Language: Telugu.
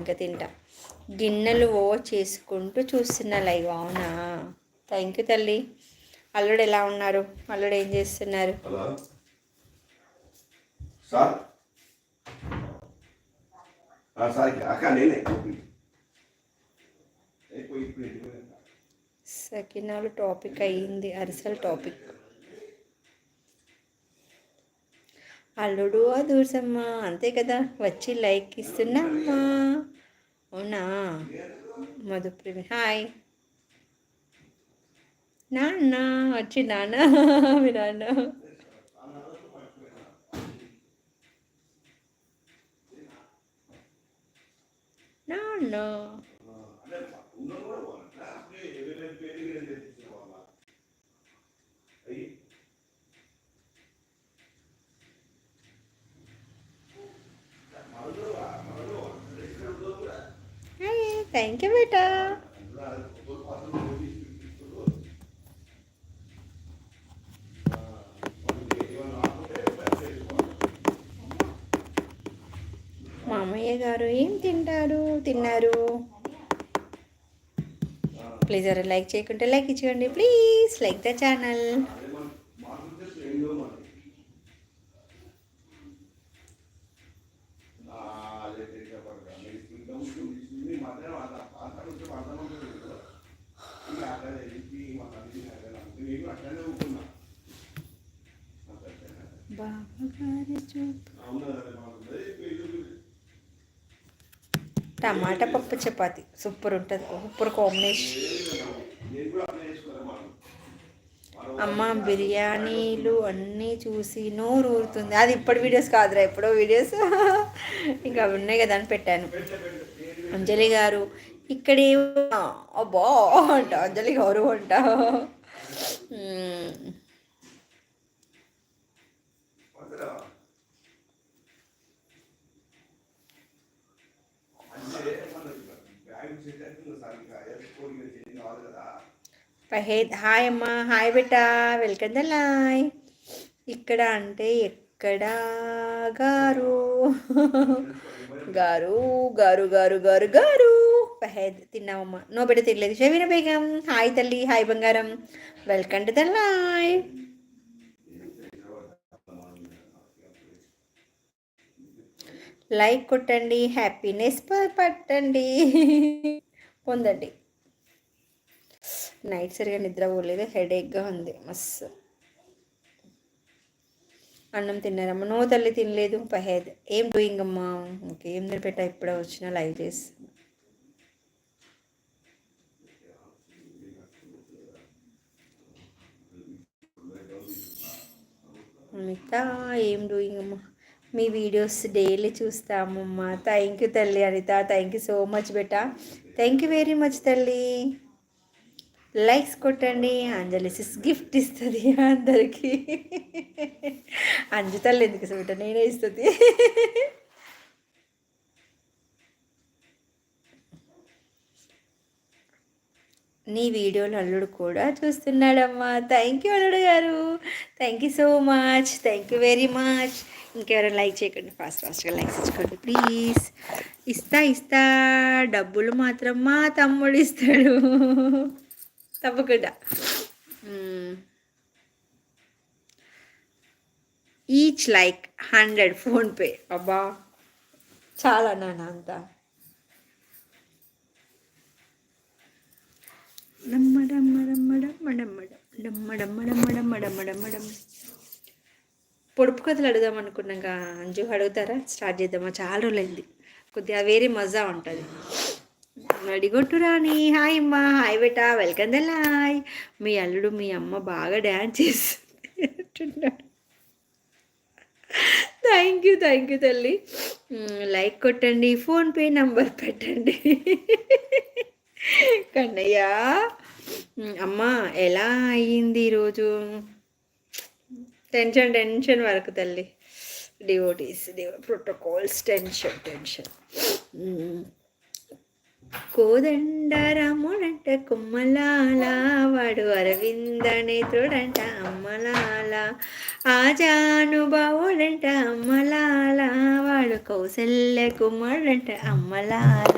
ఇంకా తింటా. గిన్నెలు ఓ చేసుకుంటూ చూస్తున్నా లైవ్ అవునా? థ్యాంక్ యూ తల్లి. అల్లుడు ఎలా ఉన్నారు? అల్లుడు ఏం చేస్తున్నారు? హలో. సార్? ఆ, సార్కి అక్క నేనే ఏ, పోయి ఇప్పుడు ఇంటికి పోయినా. సకినాలు టాపిక్ అయ్యింది అరిసెల టాపిక్ అల్లుడు దూసమ్మ అంతే కదా వచ్చి లైక్ ఇస్తున్నా. అమ్మా అవునా మధుప్రేమి హాయ్. నాన్న వచ్చి నాన్న మీ నాన్న. నాన్న. థ్యాంక్ యూ బేటా. మామయ్య గారు ఏం తింటారు? తిన్నారు. ప్లీజ్ ఎవరు లైక్ చేయకుంటే లైక్ ఇచ్చుకోండి ప్లీజ్ లైక్ ద ఛానల్ ఆ, అదే తెలియకపోతే మీరు ఇంకా ఉంటుంది. మీ మధ్యలో అంత- అంత కొంచెం అర్థం ఉంటుంది కదా. ఇంకా అట్లనే చెప్పి నేను అట్లనే ఊరుకున్నా. టమాటా పప్పు చపాతి. సూపర్ ఉంటుంది. Super combination. అమ్మ బిర్యానీలు అన్నీ చూసి నోరు ఊరుతుంది అది ఇప్పటి వీడియోస్ కాదురా ఎప్పుడో వీడియోస్ ఇంకా అవి ఉన్నాయి కదా అని పెట్టాను. అంజలి గారు ఇక్కడ అబ్బా అంట అంజలి గారు అంట. పహేద్ హాయ్ అమ్మ హాయ్ బేటా వెల్కమ్ ద లాయ్ ఇక్కడ అంటే ఎక్కడ గారు? గారు గారు గారు గారు గారు. పహేద్ తిన్నావమ్మా. నో బిడ్డ తినలేదు. షవీన బేగం. హాయ్ తల్లి. హాయ్ బంగారం. వెల్కమ్ టు ద లాయ్ లైక్ కొట్టండి. హ్యాపీనెస్ పట్టండి. పొందండి. నైట్ సరిగా నిద్ర పోలేదు. హెడేక్గా ఉంది. మస్తు. అన్నం తిన్నారమ్మా. నో తల్లి తినలేదు. పహేద్ ఏం డూయింగ్ అమ్మా? ఓకే ఏం తినిపెట్టా ఇప్పుడే వచ్చిన లైవ్ చేసి. అనిత ఏం డూయింగ్ అమ్మా? మీ వీడియోస్ డైలీ చూస్తామమ్మా. థ్యాంక్ యూ తల్లి Anitha. Thank you so much beta. Thank you very much తల్లి. లైక్స్ కొట్టండి. అంజలి సిస్ గిఫ్ట్ ఇస్తుంది అందరికీ. అంజు తల్లి ఎందుకు ఇస్తుంది నేనే ఇస్తుంది. నీ వీడియోలు అల్లుడు కూడా చూస్తున్నాడమ్మా. థ్యాంక్ యూ అల్లుడు గారు. Thank you so much thank you very much ఇంకెవరైనా లైక్ చేయకండి. ఫాస్ట్ ఫాస్ట్గా లైక్ చేసుకోండి ప్లీజ్ ఇస్తా ఇస్తా. డబ్బులు మాత్రం మా తమ్ముడు ఇస్తాడు. తప్పకుండా. ఈచ్ లైక్ హండ్రెడ్ ఫోన్పే అబ్బా. చాలా నాన్న అంతా. పొడుపు కథలు అడుగుదాం అనుకున్నాక అంజు అడుగుతారా? స్టార్ట్ చేద్దామా? చాలా రోజులైంది. కొద్దిగా వేరే మజా ఉంటుంది. అడిగొట్టు రాని హాయ్ అమ్మ. హాయ్ బేటా. వెల్కమ్ దాయ్ మీ అల్లుడు మీ అమ్మ బాగా డ్యాన్స్ చేస్తుంది థ్యాంక్ యూ థ్యాంక్ యూ తల్లి. లైక్ కొట్టండి. ఫోన్పే నంబర్ పెట్టండి. కన్నయ్యా. అమ్మ ఎలా అయ్యింది ఈరోజు టెన్షన్ టెన్షన్ వరకు తల్లి. డివోటీస్ డివో ప్రోటోకాల్స్ టెన్షన్ టెన్షన్. మ్. కోదండ కుమ్మలాల వాడు అరవిందనే నేత్రుడంట అమ్మలాల. ఆజానుభావుడంట అమ్మలాల. వాడు కౌసల్య కుమారుడంట అమ్మలాల.